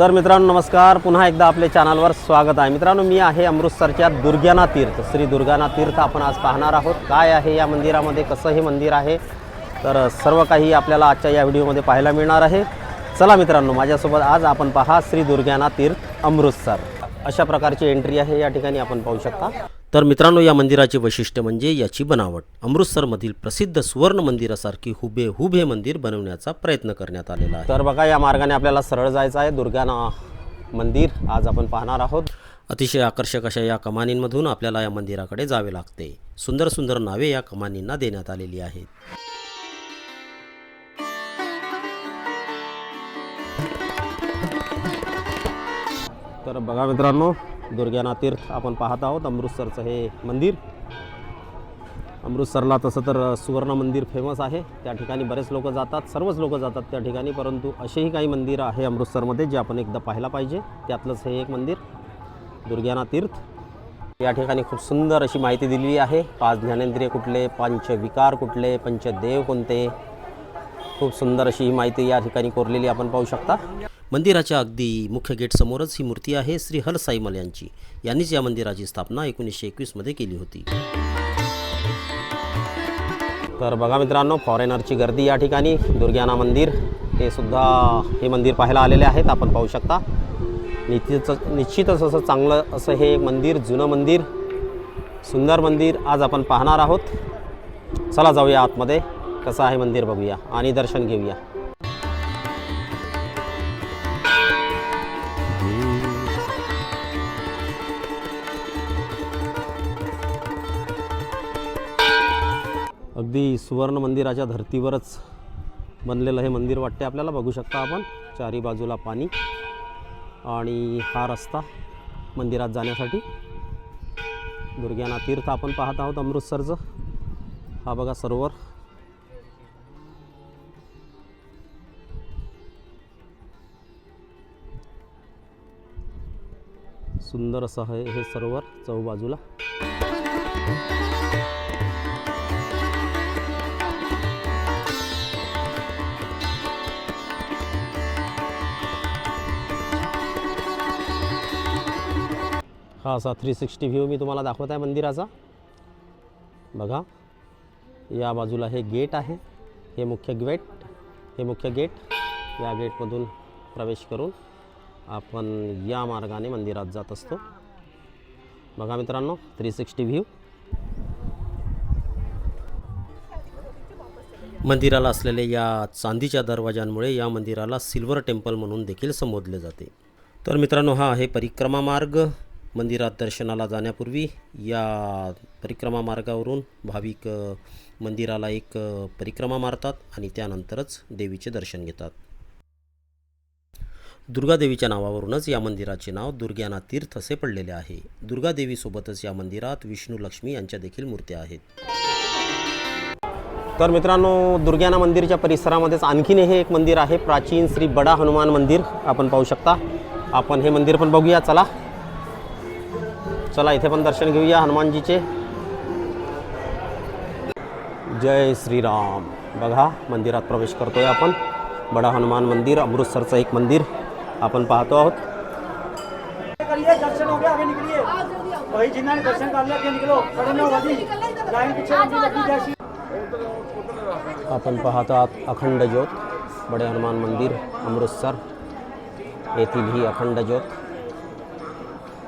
तर मित्रांनो नमस्कार. पुन्हा एकदा आपल्या चॅनलवर स्वागत आहे. मित्रांनो मी आहे अमृतसरच्या दुर्ग्याना तीर्थ. श्री दुर्गाना तीर्थ आपण आज पाहणार आहोत. काय आहे या मंदिरामध्ये? कसं हे मंदिर आहे. तर सर्व काही आपल्याला आजच्या या व्हिडिओमध्ये पाहायला मिळणार आहे. चला मित्रांनो माझ्यासोबत आज आपण पहा श्री दुर्ग्याना तीर्थ अमृतसर. अशा प्रकारची एंट्री आहे या ठिकाणी आपण पाहू शकता. तर मित्रांनो या मंदिराचे वैशिष्ट्य म्हणजे याची बनावट. अमृतसरमधील प्रसिद्ध सुवर्ण मंदिरासारखी हुबेहूब हे मंदिर बनवण्याचा प्रयत्न करण्यात आलेला आहे. तर बघा या मार्गाने आपल्याला सरळ जायचं आहे. दुर्गाना मंदिर आज आपण पाहणार आहोत. अतिशय आकर्षक अशा या कमानींमधून आपल्याला या मंदिराकडे जावे लागते. सुंदर सुंदर नावे या कमानींना देण्यात आलेली आहेत. तर बघा मित्रांनो दुर्ग्याना तीर्थ आपण पाहत आहोत. अमृतसरचं हे मंदिर. अमृतसरला तसं तर सुवर्ण मंदिर फेमस आहे. त्या ठिकाणी बरेच लोक जातात सर्वच लोक जातात त्या ठिकाणी परंतु असेही काही मंदिरं आहे अमृतसरमध्ये जे आपण एकदा पाहायला पाहिजे. त्यातलंच हे एक मंदिर दुर्ग्याना तीर्थ. या ठिकाणी खूप सुंदर अशी माहिती दिलेली आहे. पाच ज्ञानेंद्रिय कुठले पंचविकार कुठले पंचदेव कोणते? खूप सुंदर अशी ही माहिती या ठिकाणी कोरलेली आपण पाहू शकता. मंदिराच्या अगदी मुख्य गेटसमोरच ही मूर्ती आहे श्री हर साईमल यांची. यांनीच या मंदिराची स्थापना एकोणीसशे एकवीसमध्ये केली होती. तर बघा मित्रांनो फॉरेनरची गर्दी या ठिकाणी. दुर्ग्याना मंदिर हे सुद्धा हे मंदिर पाहायला आलेले आहेत आपण पाहू शकता. निश्चितच निश्चितच असं चांगलं असं हे मंदिर जुनं मंदिर सुंदर मंदिर आज आपण पाहणार आहोत. चला जाऊया आतमध्ये. कसं आहे मंदिर बघूया आणि दर्शन घेऊया. अगदी सुवर्ण मंदिराच्या धर्तीवरच बनलेलं हे मंदिर वाटते आपल्याला. बघू शकता आपण चारी बाजूला पाणी आणि हा रस्ता मंदिरात जाण्यासाठी. दुर्ग्याना तीर्थ आपण पाहत आहोत अमृतसरचं. हा बघा सरोवर. सुंदर असं आहे हे सरोवर चौबाजूला. हा असा थ्री सिक्स्टी व्ह्यू मी तुम्हाला दाखवत आहे मंदिराचा. बघा या बाजूला हे गेट आहे हे मुख्य गेट हे मुख्य गेट या गेटमधून प्रवेश करून आपण या मार्गाने मंदिरात जात असतो. बघा मित्रांनो थ्री सिक्स्टी व्ह्यू मंदिराला असलेल्या या चांदीच्या दरवाजांमुळे या मंदिराला सिल्वर टेम्पल म्हणून देखील संबोधले जाते. तर मित्रांनो हा आहे परिक्रमा मार्ग. मंदिरात दर्शनाला जाण्यापूर्वी या परिक्रमा मार्गावरून भाविक मंदिराला एक परिक्रमा मारतात आणि त्यानंतरच देवीचे दर्शन घेतात. दुर्गादेवीच्या नावावरूनच या मंदिराचे नाव दुर्ग्याना तीर्थ असे पडलेले आहे. दुर्गादेवीसोबतच या मंदिरात विष्णू लक्ष्मी यांच्या देखील मूर्त्या आहेत. तर मित्रांनो दुर्ग्याना मंदिरच्या परिसरामध्येच आणखीन हे एक मंदिर आहे प्राचीन श्री बडा हनुमान मंदिर. आपण पाहू शकता. आपण हे मंदिर पण बघूया. चला. चला इथे पण दर्शन घेऊया हनुमानजीचे. जय श्रीराम. बघा मंदिरात प्रवेश करतोय आपण. बडा हनुमान मंदिर अमृतसरचं एक मंदिर आपण पाहतो आहोत. हो आपण पाहतो आहात अखंड ज्योत बडे हनुमान मंदिर अमृतसर येथील ही अखंड ज्योत.